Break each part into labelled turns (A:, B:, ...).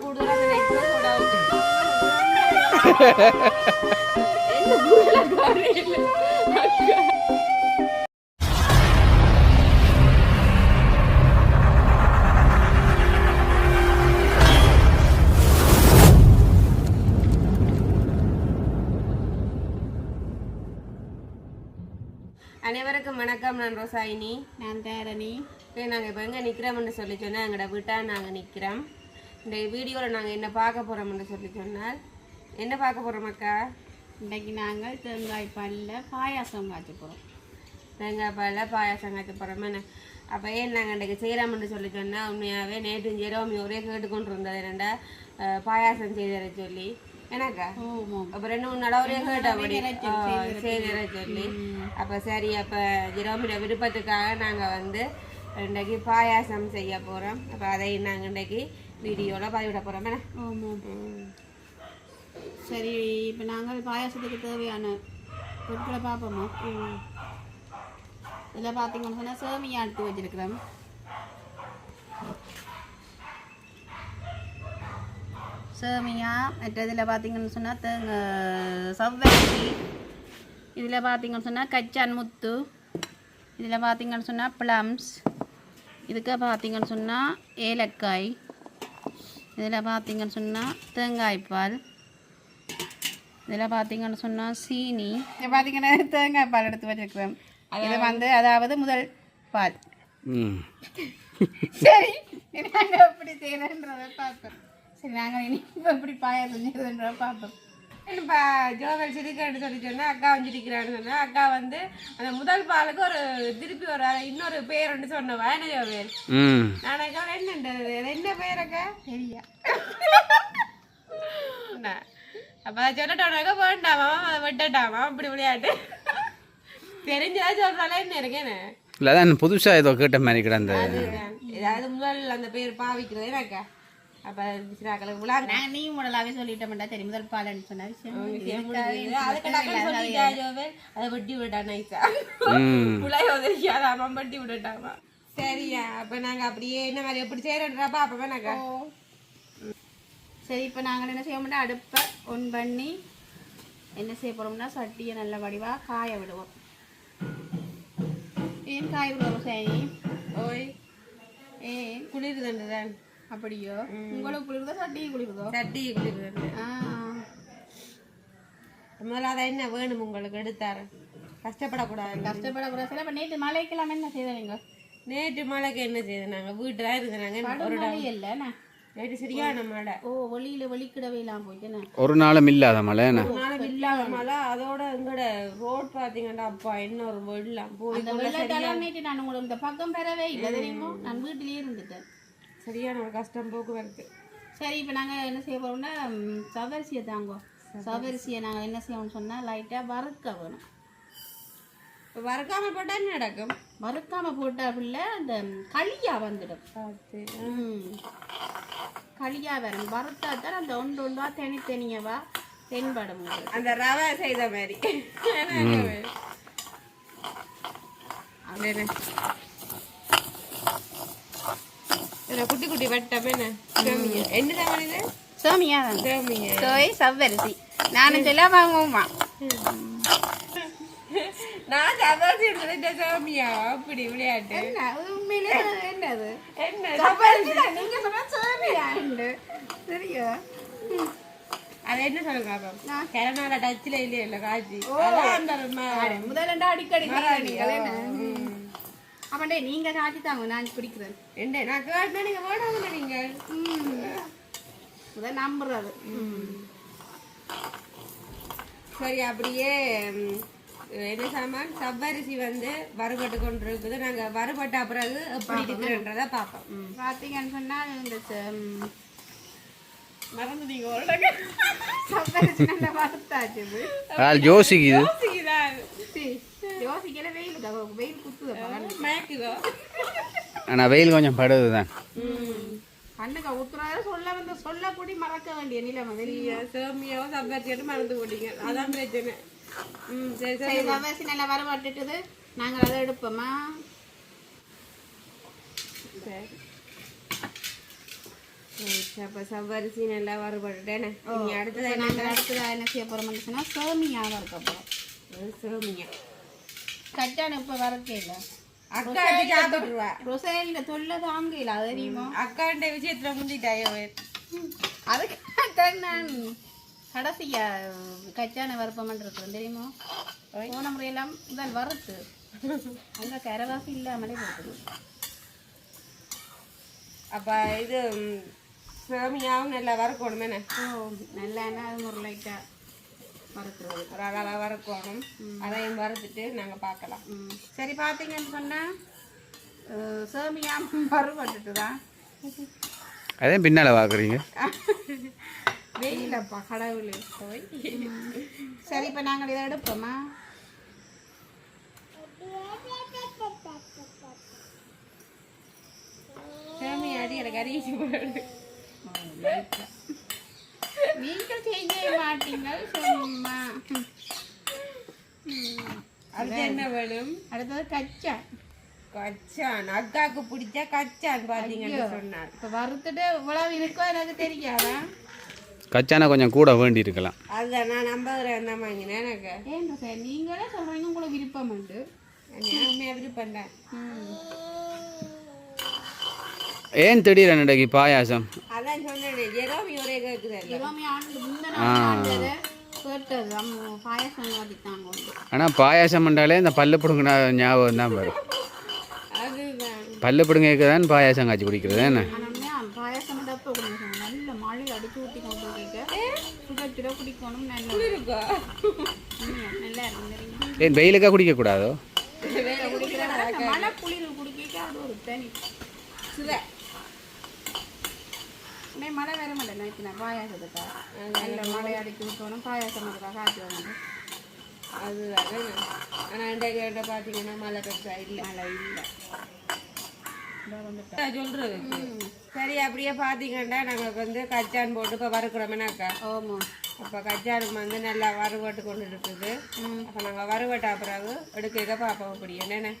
A: കൂടുതലാക്കാൻ நான் ரோசாயினி.
B: நான் தேரணி.
A: இப்போ நாங்கள் இப்போ எங்கே நிற்கிறோம்னு சொல்லி சொன்னால் எங்களோட வீட்டாக நாங்கள் நிற்கிறோம் இந்த வீடியோவில் நாங்கள் என்ன பார்க்க போகிறோம்னு சொல்லி சொன்னால் என்ன பார்க்க போகிறோம் அக்கா?
B: இன்னைக்கு நாங்கள் தேங்காய் பாலில் பாயாசம் காய்ச்ச போகிறோம்
A: தேங்காய் பாலில் பாயாசம் காய்ச்ச போகிறோம் என்ன? அப்போ ஏன் நாங்கள் இன்றைக்கி செய்கிறோம்னு சொல்லி சொன்னால் உண்மையாகவே நேற்று ஜெரோமி ஒரே கேட்டுக்கொண்டு இருந்தது என்னடா அஹ், பாயாசம் செய்தர சொல்லி. எனக்கா அப்போ ரெண்டு மூணு கேட்டபடி சொல்லி அப்போ சரி அப்போ ஜெரோமியோட விருப்பத்துக்காக நாங்கள் வந்து இன்றைக்கு பாயாசம் செய்ய போகிறோம் அப்போ அதை நாங்கள் இன்றைக்கு வீடியோவில் பதிவிட
B: ஓமோ சரி இப்போ நாங்கள் பாயாசத்துக்கு தேவையான பொருட்களை பார்ப்போமா? இதில் பார்த்தீங்கன்னு சொன்னால் சேமியா எடுத்து வச்சிருக்கிறோம். சேமியா மற்ற இதில் பார்த்தீங்கன்னு சொன்னால் தேங்க சவ்வரிசி இதில் பார்த்தீங்கன்னு சொன்னால் கச்சான் முத்து இதில் பார்த்தீங்கன்னு சொன்னால் ப்ளம்ஸ் இதுக்கு பார்த்தீங்கன்னு சொன்னால் ஏலக்காய் இதில் பார்த்தீங்கன்னு சொன்னால் தேங்காய் பால் இதில் பார்த்தீங்கன்னு சொன்னால் சீனி. இதில் பார்த்தீங்கன்னா தேங்காய் பால் எடுத்து வச்சிருக்கிறோம் இது வந்து அதாவது முதல் பால்.
C: ம்.
B: சரி நாங்கள் எப்படி செய்யறன்றதை பார்ப்போம். சரி நாங்கள் இனி இப்போ எப்படி பாயாசம் செய்யறதுன்றதை பார்ப்போம்.
A: இப்போ ஜோவல் சிரிக்கிறேன்னு சொல்லி சொன்னால் அக்கா வந்து சிரிக்கிறான்னு சொன்னால் அக்கா வந்து அந்த முதல் பாலுக்கு ஒரு திருப்பி ஒரு இன்னொரு பேர் ஒன்று சொன்னவா என்ன
C: ம்.
A: நான் அக்கா என்னன்றது என்ன பேர் அக்கா? தெரியா அப்போ சொல்லட்டோனாக்கா வேண்டாமா? அதை விட்டுட்டாமா? அப்படி விளையாட்டு. தெரிஞ்சதா சொல்கிறாலே என்ன இருக்கேன்னு
C: இல்லை புதுசாக ஏதோ கேட்ட மாதிரி கிடந்த
A: ஏதாவது முதல் அந்த பேர் பாவிக்கிறது எனக்கா அப்போ
B: நாங்கள் நீ முதலாவே சொல்லிட்டோம்டா சரி முதல் பால்னு சொன்ன விஷயம்
A: அதை வெட்டி விட்டா நைஸா உதவியாதாமா வெட்டி விட்டுட்டாமா சரியா அப்ப நாங்க அப்படியே என்ன மாதிரி எப்படி செய்யறோன்றா பாப்பா நாங்க?
B: சரி இப்போ நாங்கள் என்ன செய்ய மாட்டோம் அடுப்பை ஒன் பண்ணி என்ன செய்ய போகிறோம்னா சட்டியை நல்ல வடிவாக காய விடுவோம். ஏன் காய விடுவோம் சரி
A: ஓய்.
B: ஏன்
A: குளிர் தண்டுதான்
B: அப்படியோ? உங்களுக்கு குளிர்தோ சட்டியை குளிர்தோ?
A: சட்டி குளிர் தண்டு
B: ஆ.
A: முதல்ல அதை என்ன வேணும் உங்களுக்கு எடுத்தாரு? கஷ்டப்படக்கூடாது.
B: கஷ்டப்படக்கூடாது. சில இப்போ நேற்று மழைக்கெல்லாம் என்ன செய்தீங்க
A: நேற்று மழைக்கு என்ன செய்யுது நாங்க வீட்டுல இருக்கிறாங்க ஒரு
B: மழை இல்லைண்ணா
A: நேற்று சரியான மழை.
B: ஓ வெளியில வெளிக்கிடவே இல்லாம போயிட்டுண்ணே
C: ஒரு நாளும் இல்லாத மழை
A: ஒரு நாளும் இல்லாத மழை. அதோட எங்கட ரோட் பாத்தீங்கன்னா அப்பா என்ன ஒரு வெள்ளம். போய்
B: நேற்று நான் உங்களுக்கு இந்த பக்கம் பெறவே இல்லை தெரியுமோ? நான் வீட்டிலேயே இருந்துட்டேன்.
A: சரியான ஒரு கஷ்டம் போக்குவரத்து.
B: சரி இப்போ நாங்கள் என்ன செய்ய போகிறோம்னா சவரிசியை தாங்கோ சவரிசியை நாங்கள் என்ன செய்யணும்னு சொன்னால் லைட்டாக வறுக்க வேணும்.
A: இப்ப வறக்காம போட்டா என்ன நடக்கும்?
B: வறுக்காம போட்டா பிள்ளை அந்த களியா வந்துடும்.
A: பார்த்து
B: ம். களியா வரும். வறுத்தா தான் அந்த ஒன்று ஒன்றா தனித்தனியவா தென்படும்.
A: அந்த ரவை செய்த மாதிரி. குட்டி குட்டி வட்டம் என்ன இது
B: சோமியா
A: சேமியா.
B: சோய் சவ்வரிசி நானும் சொல்ல வாங்குவோம்மா
A: நான் சப்பாத்தி எடுத்துட்டு சேமியா அப்படி விளையாட்டு
B: உண்மையிலே என்னது
A: என்ன
B: நீங்க சொன்னா சோமியா சரியா
A: அது என்ன சொல்லுங்க அப்போ கிழநாள டச்சில் இல்லையா இல்லை காய்ச்சி அந்த ம-
B: முதல்ல அடிக்கடி நீங்கள் ஆமாண்டே நீங்க காட்டி தாங்க நான் குடிக்கிறேன்
A: என்ன நான் கேட்டேன் நீங்க வேணாங்க நீங்க
B: முதல் நம்புறது.
A: சரி அப்படியே என்ன சாமான் சவ்வரிசி வந்து வறுபட்டு கொண்டு இருக்குது நாங்க வறுபட்ட பிறகு எப்படி இருக்குன்றத பார்ப்போம்.
B: பார்த்தீங்கன்னு சொன்னால் இந்த
A: மறந்து நீங்க
B: சவ்வரிசி நல்லா வறுத்தாச்சு இது. யோசிக்கல வெயில் வெயில் குத்துது
A: மயக்குதோ
C: ஆனால் வெயில் கொஞ்சம் படுது தான்
B: கண்ணுக்கு சொல்ல வந்து சொல்ல கூடி மறக்க வேண்டிய நிலைமை வெளியே
A: சேமியாவோ சவ்வரிசியோட மறந்து போட்டீங்க அதான் பிரச்சனை ம் சரி சரி
B: சவ்வரிசி நல்லா வரவாட்டுட்டுது நாங்கள் அதை எடுப்போமா
A: சரி சரி, அப்ப சவ்வரிசி நல்லா வறுபட்டுட்டேனே நீ அடுத்தது என்ன
B: நாங்கள் அடுத்ததாக என்ன செய்ய போகிறோம்னு சொன்னால் சேமியா வறுக்க போகிறோம்
A: சிறுமியா
B: கச்சான் இப்போ வறுக்கையில்
A: அக்கா சாப்பிட்டுருவா
B: ரொசைலில் தொல்லை தாங்கல அது தெரியுமா?
A: அக்காண்ட விஷயத்துல முந்திட்டாயோ
B: அதுக்காகத்தான் நான் கடைசியா கச்சான வறுப்பமன் இருக்கிறேன் தெரியுமா? போன முறையெல்லாம் இதான் வறுத்து அங்கே கரவாசி இல்லாமலே போகுது.
A: அப்ப இது சேமியாவும் நல்லா வறுக்கணும்
B: நல்லா என்ன அது லைட்டாக வறுக்கிறது
A: அளவா வறுக்கணும் அதையும் வறுத்துட்டு நாங்க பார்க்கலாம்.
B: ம். சரி பார்த்தீங்கன்னு சொன்னால் சேமியா வறுபட்டுட்டு தான்
C: அதே பின்னால் பார்க்குறீங்க
B: வெயிலப்பா கடவுள் போய். சரி இப்போ நாங்கள் இதை எடுப்போமா?
A: சேமியா அடி எனக்கு அறிவிச்சு
B: நீங்கள் செய்ய மாட்டீங்கள் சும்மா. ம்.
A: அதுக்கு என்ன வேணும்?
B: அடுத்தது கச்சா
A: கச்சான். அக்காக்கு பிடிச்ச கச்சான் பாத்தீங்கன்னு சொன்னார்.
B: இப்போ வறுத்துட்டு இவ்வளவு இருக்கோ எனக்கு தெரியாதா?
C: கச்சானா கொஞ்சம் கூட வேண்டி இருக்கலாம்.
A: அதுதான் நான் ஐம்பது ரூபா தான் வாங்கினேன் எனக்கு.
B: ஏன் சார் நீங்களே சொல்கிறீங்க உங்களுக்கு விருப்பம் உண்டு.
A: விருப்பம் தான்
C: ஏன் திடீரென இன்றைக்கு பாயாசம்
A: அதான் சொன்னேன் ஜெரோமி ஒரே கேட்குதல்ல
B: எல்லாமே ஆண்டு முந்தின ஆண்டு கேட்டது அம்மா பாயசம்? வாதித்தாங்க உண்டு
C: ஆனால் பாயாசம் பண்ணாலே இந்த பல்லு பிடுங்கினா ஞாபகம் தான் வரும்.
A: அதுதான்.
C: பல்லு பிடுங்க தான் பாயாசம் காய்ச்சி குடிக்கிறது என்ன?
B: பாயசம்
C: ஏன் வெயிலுக்கா குடிக்கக்கூடாதோ?
B: மழை குளிர் குடிக்க அது ஒரு தனி.
A: சுத
B: உடனே மழை வர மாட்டேன் நினைக்கிறேன் பாயாசத்துக்கா நல்ல மழை அடிச்சு விட்டோணும் பாயாசம் அதுக்காக காய்ச்சி வரணும்
A: அது ஆனால் இன்றைக்கு கேட்ட பார்த்தீங்கன்னா மழை பெருசா இல்லை
B: மழை இல்லை
A: சொல்றது சரி அப்படியே பார்த்தீங்கன்னா நாங்கள் வந்து கச்சான் போட்டு இப்போ வறுக்கிறோமேனாக்கா
B: ஆமாம்
A: அப்போ கச்சானுக்கு வந்து நல்லா வறுபட்டு கொண்டு இருக்குது அப்போ நாங்கள் வறுபட்டா பிறகு எடுக்க பார்ப்போம் அப்படி என்னென்ன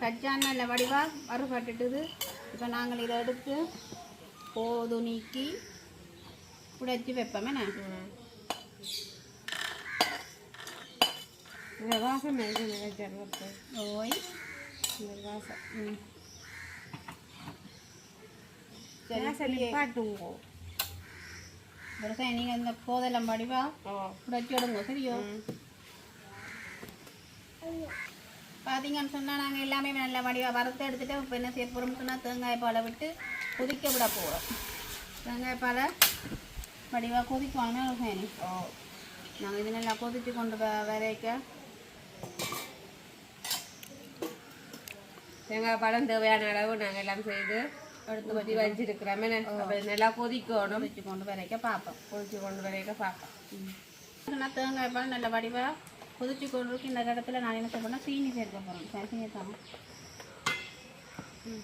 B: கச்சான் நல்ல வடிவா வறுபட்டுட்டுது இப்போ நாங்கள் இதை எடுத்து போது நீக்கி உடைச்சி வைப்போமே நான்
A: இந்த வாசம் இருக்குது கச்சான் வறுத்து
B: ஓய்
A: இந்த வாசம்
B: ம்
A: வாசம் நிப்பாட்டுங்க
B: விவசாயம் நீங்கள் இந்த கோதெல்லாம் வடிவா
A: ஓ
B: உடைச்சி விடுங்க சரியோ பார்த்தீங்கன்னு சொன்னால் நாங்கள் எல்லாமே நல்ல வடிவாக வறுத்து எடுத்துட்டு இப்போ என்ன செய்ய போகிறோம்னு சொன்னால் தேங்காய் பாலை விட்டு கொதிக்க விட போகிறோம் தேங்காய் பாலை வடிவாக கொதிக்குவாங்க விவசாயம்
A: ஓ.
B: நாங்கள் இது நல்லா கொதிச்சு கொண்டு வ வரைக்க
A: தேங்காய் பழம் தேவையான அளவு நாங்கள் எல்லாம் செய்து எடுத்து வச்சு வச்சிருக்கிறோமே. நல்லா கொதிக்கணும்.
B: கொதிச்சு கொண்டு வரைக்க பார்ப்போம்.
A: கொதிச்சு கொண்டு வரைக்க பார்ப்போம்.
B: சொன்னால் தேங்காய் பால் நல்ல வடிவாக கொதிச்சு கொண்டு இருக்கு இந்த இடத்துல நான் என்ன செய்ய சீனி சேர்க்க போகிறேன் சீனி தான்.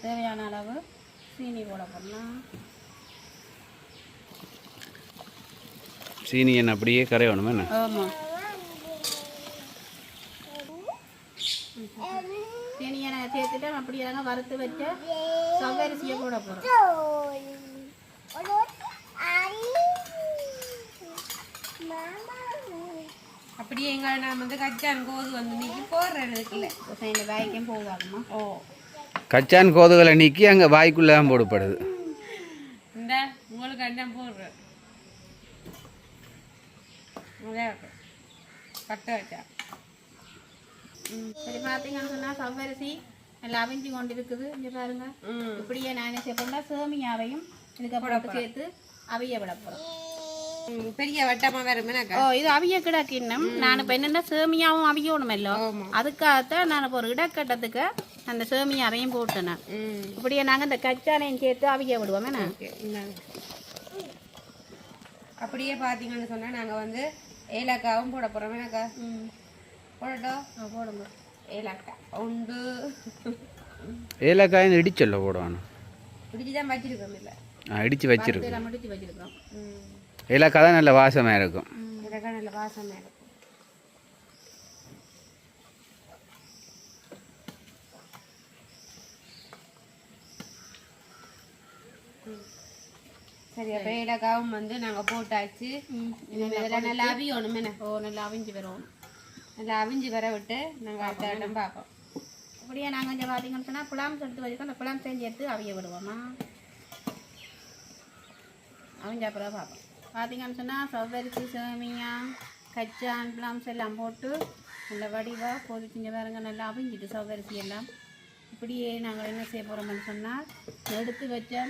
B: தேவையான அளவு சீனி போட போகிறோம்
C: சீனி என்ன அப்படியே கரையணும் என்ன?
B: ஆமாம் சீனியை நான் சேர்த்துட்டு அப்படியே தாங்க வறுத்து வச்ச சவ்வரிசியை போட போகிறோம்
A: அப்படியே எங்க நான் வந்து கச்சான் கோது வந்து நீக்கி போடுறேன் இருக்குல்ல
B: இந்த வேலைக்கும் போகாதுமா
A: ஓ.
C: கச்சான் கோதுகளை நீக்கி அங்கே வாய்க்குள்ளே தான் போடப்படுது.
B: சரி பார்த்தீங்கன்னு சொன்னால் சவ்வரிசி நல்லா அவிஞ்சு கொண்டு இருக்குது இங்கே பாருங்க. இப்படியே நான் என்ன செய்ய போறேன்னா சேமியாவையும் இதுக்கப்புறம் சேர்த்து அவிய விட போகிறோம்
A: பெரிய வட்டமா வருமேனாக்கா
B: ஓ இது அவிய கிடக்கு இன்னும். நான் இப்போ என்னென்ன சேமியாவும் அவியணும் இல்லோ. அதுக்காகத்தான் நான் இப்போ ஒரு இடக்கட்டத்துக்கு அந்த சேமியாவையும் போட்டேன் இப்படியே நாங்கள் இந்த கச்சானையும் சேர்த்து அவிய விடுவோமே
A: அப்படியே பார்த்தீங்கன்னு சொன்னா நாங்க வந்து ஏலக்காவும் போட போறோம் ஏலக்கா
B: ம்
A: போடட்டும்
B: போடுங்க.
A: ஏலக்காய். உண்டு.
C: ஏலக்காய் இடிச்சல்ல போடுவானு?
A: பிடிச்சி தான் வச்சிருக்கோம் இல்லை.
C: இடித்து வச்சிருக்கு
B: இதெல்லாம் முடிச்சு
C: ஏலக்காய் தான் நல்ல வாசமாக இருக்கும்.
A: ஏலக்காய் நல்ல வாசமாக இருக்கும். சரி அப்ப ஏலக்காவும் வந்து நாங்க போட்டாச்சு. இதெல்லாம் நல்லா அவியணும் என்ன?
B: ஓ நல்லா அவிஞ்சு வரும்.
A: நல்லா அவிஞ்சு வர விட்டு நாங்க அடுத்த இடம் பார்ப்போம்.
B: அப்படியே நாங்கள் இங்கே பார்த்தீங்கன்னு சொன்னால் பிளாம்ஸ் எடுத்து வச்சுக்கோ அந்த பிளாம் செஞ்சு எடுத்து அவிய விடுவோமா? அவிஞ்ச அப்புறம் பார்ப்போம். பார்த்தீங்கன்னு சொன்னால் சவ்வரிசி சேமியா கச்சா அன்பிளாம்ஸ் எல்லாம் போட்டு நல்ல வடிவாக கொதிச்சுங்க பாருங்க நல்லா அவிஞ்சிட்டு சவ்வரிசி எல்லாம் இப்படியே நாங்கள் என்ன செய்ய போகிறோம்னு சொன்னால் எடுத்து வச்ச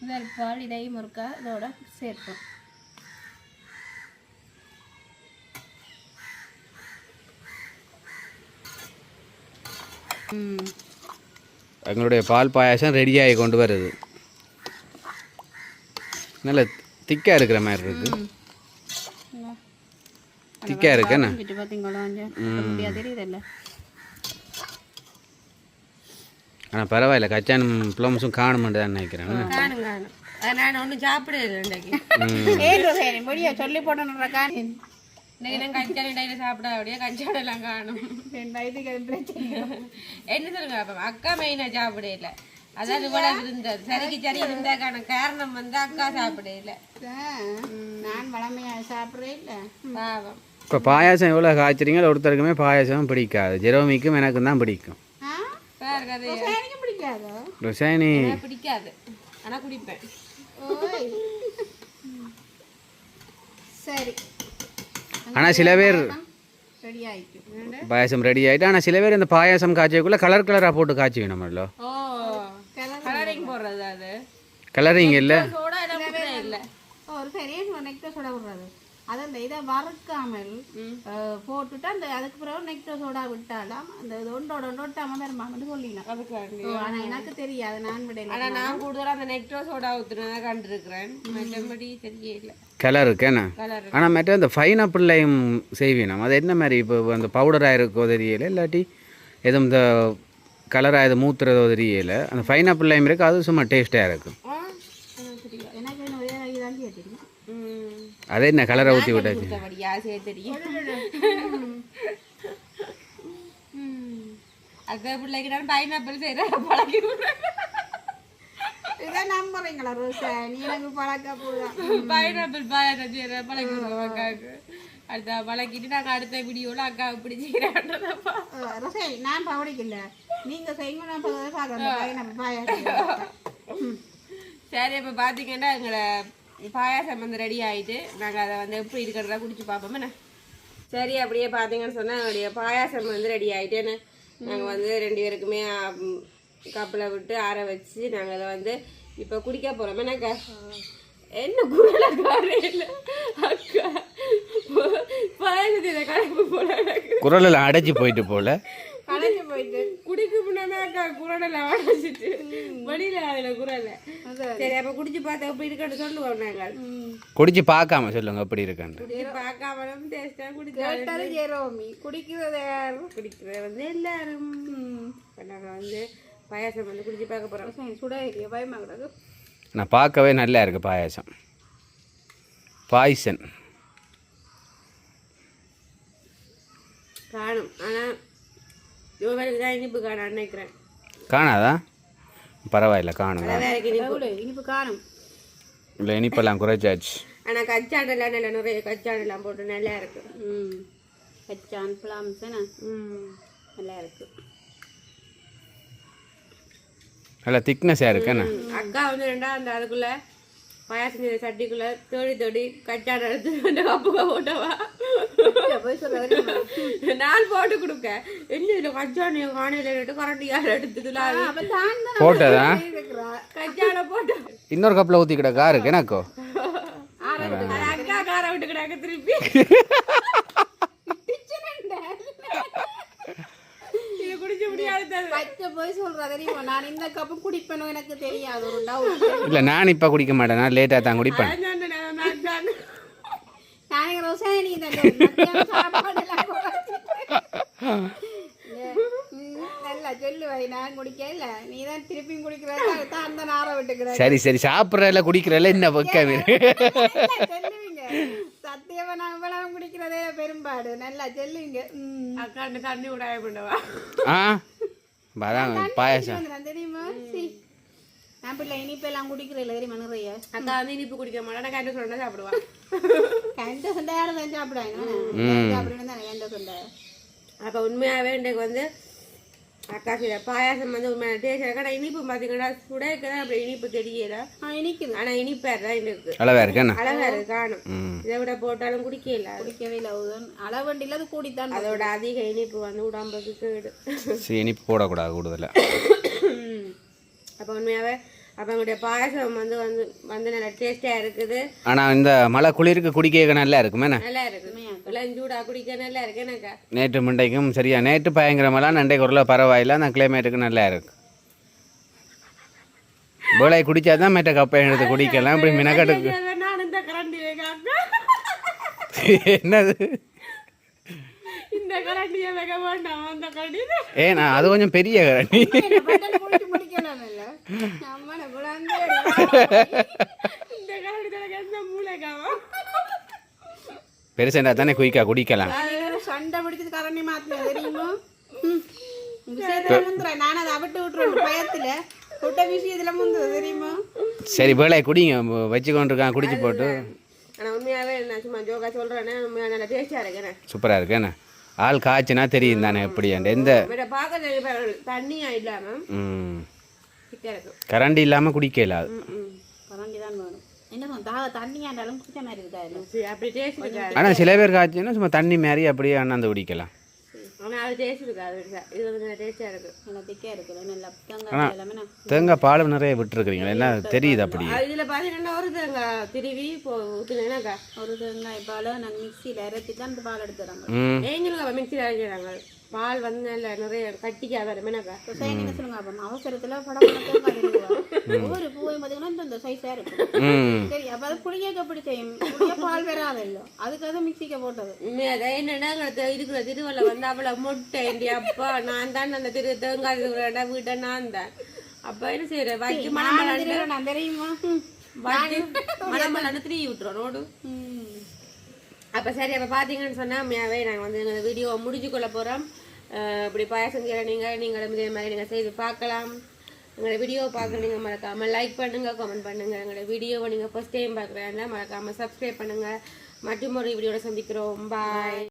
B: முதல் பால் இதையும் முறுக்கா இதோட சேர்ப்போம்
C: எங்களுடைய பால் பாயாசம் ரெடியாகி கொண்டு வருது நல்ல திக்காக இருக்கிற மாதிரி இருக்கு. திக்காக இருக்கு என்ன
B: கிட்ட பார்த்தீங்களா முடியாது தெரியுதல்ல.
C: ஆனால் பரவாயில்ல கச்சான் ப்ளம்ஸும் காணுமென்று தான் நினைக்கிறேன்.
A: நான் ஒன்றும்
B: முடிய சொல்லி
A: டைல சாப்பிட அப்படியே கஞ்சாடெல்லாம் காணும். என்ன சொல்லுங்க அப்ப அக்கா மெயினா சாப்பிடல அதான் இவ்வளவு இருந்தது. சரிக்கு சரி இருந்தாக்கான காரணம். வந்து அக்கா சாப்பிடல
B: நான் வளமையாக சாப்பிட்றே இல்லை.
A: பாவம்.
C: இப்போ பாயாசம் எவ்வளோ காய்ச்சிறீங்க ஒருத்தருக்குமே பாயாசம் பிடிக்காது. ஜெரோமிக்கும் எனக்கும் தான் பிடிக்கும்.
B: எனக்கு பிடிக்காதோ?
C: ருசானி.
A: எனக்கு பிடிக்காது. ஆனா குடிப்பேன்.
B: சரி.
C: ஆனால் சில பேர்
B: ரெடி ஆயிட்டு.
C: பாயாசம் ரெடி ஆகிட்டு ஆனால் சில பேர் இந்த பாயாசம் காய்ச்சக்குள்ளே கலர் கலராக போட்டு காய்ச்சி வேணுமல்லோ
A: ஓ கலரிங் போடுறது அது
C: கலரிங் இல்லை?
A: சோடா எல்லாம் இல்ல
B: ஒரு பெரிய நெக்டர் சோடா விடுறது அது அந்த இதை வறுக்காமல் போட்டுட்டு அந்த அதுக்கு பிறகு நெக்டர் சோடா விட்டாலாம் அந்த இது ஒன்றோட ஒன்று ஒட்டாம வருமான்னு சொல்லிடலாம்
A: அதுக்காண்டி.
B: ஆனா எனக்கு தெரியாது நான் விடல.
A: ஆனா நான் கூடுதலா அந்த நெக்டோ சோடா ஊத்துனதை கண்டிருக்கிறேன். மற்றபடி தெரியல.
C: கலருக்கு என்ன? ஆனால் மற்ற இந்த ஃபைனாப்பிள்ளையும் செய்வீனம். அது என்ன மாதிரி இப்போ அந்த பவுடராக இருக்கோ தெரியல இல்லாட்டி எதுவும் இந்த கலராக எது மூத்துறதோ தெரியல. அந்த ஃபைனாப்பிள்ளையும் இருக்கு அது சும்மா டேஸ்ட்டாக இருக்கும்
A: ஆ எனக்கு தெரியும்
B: எனக்கு இன்னும் ஒரே இதான் தெரியும்
A: ம்
C: அதே என்ன கலரை ஊற்றி விட்டாச்சு
A: அக்கா பிள்ளைக்கு நான் பைனாப்பிள் செய்கிற பழகி
B: இதை நம்புறீங்களா ரோசா நீ எனக்கு பழக்க போதான்
A: பைனாப்பிள் பாயாசம் செய்கிற பழகி அக்காவுக்கு. அடுத்த பழகிட்டு நாங்கள் அடுத்த வீடியோவில் அக்கா இப்படி செய்கிறான்றதப்பா
B: ரோசா நான் பவடிக்கல. நீங்க செய்யுங்க நான் பார்க்குறேன் பாயாசம்.
A: சரி இப்போ பார்த்தீங்கன்னா எங்களை பாயாசம் வந்து ரெடி ஆகிட்டு நாங்கள் அதை வந்து எப்படி இருக்கிறதா குடிச்சு பார்ப்போம். என்ன? சரி அப்படியே பார்த்தீங்கன்னு சொன்னால் என்னுடைய பாயாசம் வந்து ரெடி ஆகிட்டேன்னு நாங்கள் வந்து ரெண்டு பேருக்குமே கப்பில் விட்டு ஆற வச்சு நாங்கள் அதை வந்து இப்போ குடிக்க போகிறோம் என்னக்கா என்ன குரலக்காரே இல்லை? அக்கா பாயாசத்தை கலப்பு போல
C: குரலில் அடைச்சி போயிட்டு போல.
B: கலைஞ்சு போயிட்டு.
A: குடிக்க முன்னாடி அக்கா குரடல அடைச்சிட்டு வெளியில அதில் குரலை. சரி அப்போ குடிச்சு பார்த்தா எப்படி இருக்குன்னு சொல்லுவோம் நாங்கள்.
C: குடிச்சு பார்க்காம சொல்லுங்க எப்படி இருக்குன்னு.
A: குடிச்சு பார்க்காம டேஸ்ட்டாக குடிச்சு
B: ஜெரோமி குடிக்கிறது யார்?
A: குடிக்கிறது வந்து எல்லாரும். நாங்கள் வந்து பாயாசம் வந்து குடிச்சு பார்க்க போகிறோம்
B: சுட பயமா கிடக்கு.
C: நான் பார்க்கவே நல்லா இருக்கு பாயாசம். பாய்சன்.
A: காணும். ஆனால் இவங்களுக்கு தான் இனிப்பு காணும் நினைக்கிறேன்.
C: காணாதா? பரவாயில்ல காணுங்க
A: வேற இனிப்பு.
B: இனிப்பு காணும்.
C: இல்லை இனிப்பெல்லாம் குறைச்சாச்சு.
A: ஆனால் கச்சாண்டெல்லாம் நல்லா நிறைய கச்சாண்டெல்லாம் போட்டு நல்லா இருக்கு.
B: ம். கச்சான் பிளாம்ஸ் என்ன?
A: ம்
B: நல்லா இருக்கு.
C: நல்லா திக்னஸாக இருக்கு என்ன?
A: அக்கா வந்து ரெண்டா அந்த அதுக்குள்ள பாயாசம் செய்த சட்டிக்குள்ள தேடி தேடி கச்சாண்டை எடுத்து அந்த கப்புக்க போட்டவா நான் போட்டு கொடுக்க என்ன இதுல கச்சாண்டி காணையில கரண்டியால்
B: அப்ப தான் தான்
C: போட்டதா
A: கச்சாட போட்டு
C: இன்னொரு கப்பில் ஊற்றி கிடக்கா இருக்கு எனக்கோ
A: அக்கா கார விட்டுக்கிடாக்க திருப்பி இது குடிச்ச முடியாது
B: பச்சை போய் சொல்றா தெரியுமா? நான் இந்த கப்பு குடிப்பேனோ எனக்கு தெரியாது ஒரு டவுட்
C: இல்லை நான் இப்போ குடிக்க மாட்டேன். நான் லேட்டாக தான் குடிப்பேன்.
B: நானே ரோசாணி தான்
C: சரி சரி சாப்பிட்றதில்ல குடிக்கிறதில்ல என்ன
B: சொல்லுவீங்க. சத்தியமா நான் இவ்வளவு குடிக்கிறதே பெரும்பாடு. நல்லா சொல்லுவீங்க. ம்.
A: அக்காண்டு தண்ணி விடாய பண்ணவா
C: அதான் பாயாசம்.
B: தெரியுமா. நான் பிள்ளை இனிப்பெல்லாம் குடிக்கிறேன் தெரியுமா நிறைய
A: அக்கா வந்து இனிப்பு குடிக்க மாட்டேன் நான் கண்டு சொன்னா சாப்பிடுவா.
B: கண்ட சொண்டை யாரும் தான் சாப்பிடாங்க சாப்பிடுன்னு தானே கண்ட சொண்டை
A: அப்போ உண்மையாகவே இன்றைக்கு வந்து அக்கா செய்த பாயாசம் வந்து உண்மையான டேஸ்ட் இருக்கு. ஆனால் இனிப்பு பார்த்தீங்கன்னா சுடைக்கு அப்படி இனிப்பு தெரியல
B: இனிக்குது.
A: ஆனால் இனிப்பேர் தான் எனக்கு
C: அளவாக இருக்கு
A: அழகா இருக்கு காணும். இதை விட போட்டாலும் குடிக்கல
B: குடிக்கவே இல்லை அளவண்டியில் அது கூடித்தான்
A: அதோட அதிக இனிப்பு வந்து உடம்புக்கு கேடு.
C: சரி இனிப்பு போடக்கூடாது கூடுதலாக
A: அப்போ உண்மையாகவே அப்போ எங்களுடைய பாயாசம் வந்து வந்து வந்து நல்லா டேஸ்டாக இருக்குது.
C: ஆனால் இந்த மழை குளிருக்கு குடிக்க நல்லா இருக்குமே என்ன?
A: நல்லா இருக்கு இளஞ்சூடா குடிக்க நல்லா இருக்கு. எனக்கா
C: நேற்று முண்டைக்கும் சரியா நேற்று பயங்கரமெல்லாம் நண்டைக்கு ஒரு பரவாயில்ல அந்த கிளைமேட்டுக்கு நல்லா இருக்கு. போலை குடிச்சா தான் மேட்ட கப்பை எடுத்து குடிக்கலாம் இப்படி
A: கரண்டி வைக்காக்கா
C: என்னது?
A: இந்த கரண்டியை வைக்க வேண்டாம் அந்த கரண்டி
C: ஏ நான் அது கொஞ்சம் பெரிய கரணி பெருசண்டா தானே குயிக்கா குடிக்கலாம்.
B: சண்டை பிடிச்சது கரண்டி மாத்தின தெரியுமா? நான் அதை அவிட்டு விட்டுருவேன் பயத்துல. விட்ட விஷயத்துல முந்து தெரியுமா?
C: சரி வேலை குடிங்க. வச்சு கொண்டிருக்கான் குடிச்சு போட்டு.
A: ஆனால் உண்மையாகவே நான் சும்மா ஜோக்கா சொல்கிறேன்னா உண்மையாக நல்லா டேஸ்டாக இருக்கேன்
C: சூப்பராக இருக்கு என்ன? ஆள் காய்ச்சினா தெரியும் தானே எப்படி எந்த
A: வேற பார்க்க தண்ணியாக இல்லாமல்
C: கரண்டி இல்லாமல் குடிக்கல ஆனால் சில பேர் காய்ச்சினா சும்மா தண்ணி மாதிரி அப்படியே அண்ணாந்து குடிக்கலாம்.
B: தேங்காய் எல்லாமே நான்
C: தேங்காய் பால் நிறைய விட்டுருக்குறீங்களா என்ன தெரியுது அப்படி
A: இதில் பார்த்தீங்கன்னா ஒரு தேங்காய் திருவி இப்போ ஊற்றுனேனாக்கா
B: ஒரு தேங்காய் பால் நாங்கள் மிக்சியில் இறச்சி தான் பால் எடுத்துறாங்க
A: மிக்சியில் அரைக்கிறாங்க பால் வந்து நல்ல நிறைய கட்டிக்காத
B: சொசைட்டி என்ன சொல்லுங்க அப்போ அவசரத்தில் படம். ஒவ்வொரு பூவையும் பார்த்தீங்கன்னா இந்த- சைஸாக இருக்கும். சரி அப்போ அது புளியக்க எப்படி செய்யும். புளிய பால் வராதில்ல அதுக்காக மிக்சிக்கு போட்டது.
A: உண்மையாக என்னன்னா இருக்கிற திருவள்ள வந்து அவ்வளோ முட்டை ஏண்டி அப்பா நான் தான் அந்த திரு தேங்காய் திருவிழா வீட்டை நான் தான். அப்போ என்ன செய்யறேன் வைக்க மணமலாண்டு
B: தெரியும் நான் தெரியுமா ம்.
A: வச்சு மணமலாண்டு திருவி விட்டுறோம் ரோடு. அப்போ சரி அப்போ பார்த்தீங்கன்னு சொன்னால் உண்மையாகவே நாங்கள் வந்து எங்கள் வீடியோவை முடிஞ்சு கொள்ள போகிறோம் இப்படி பாயசம் செய்கிற நீங்கள் நீங்களும் இதே மாதிரி நீங்கள் செய்து பார்க்கலாம். எங்களோட வீடியோ பார்க்க நீங்கள் மறக்காமல் லைக் பண்ணுங்கள் கமெண்ட் பண்ணுங்கள் எங்களோட வீடியோவை நீங்கள் ஃபஸ்ட் டைம் பார்க்குறேன்னா மறக்காமல் சப்ஸ்கிரைப் பண்ணுங்கள் மற்றும் ஒரு வீடியோட சந்திக்கிறோம். பாய்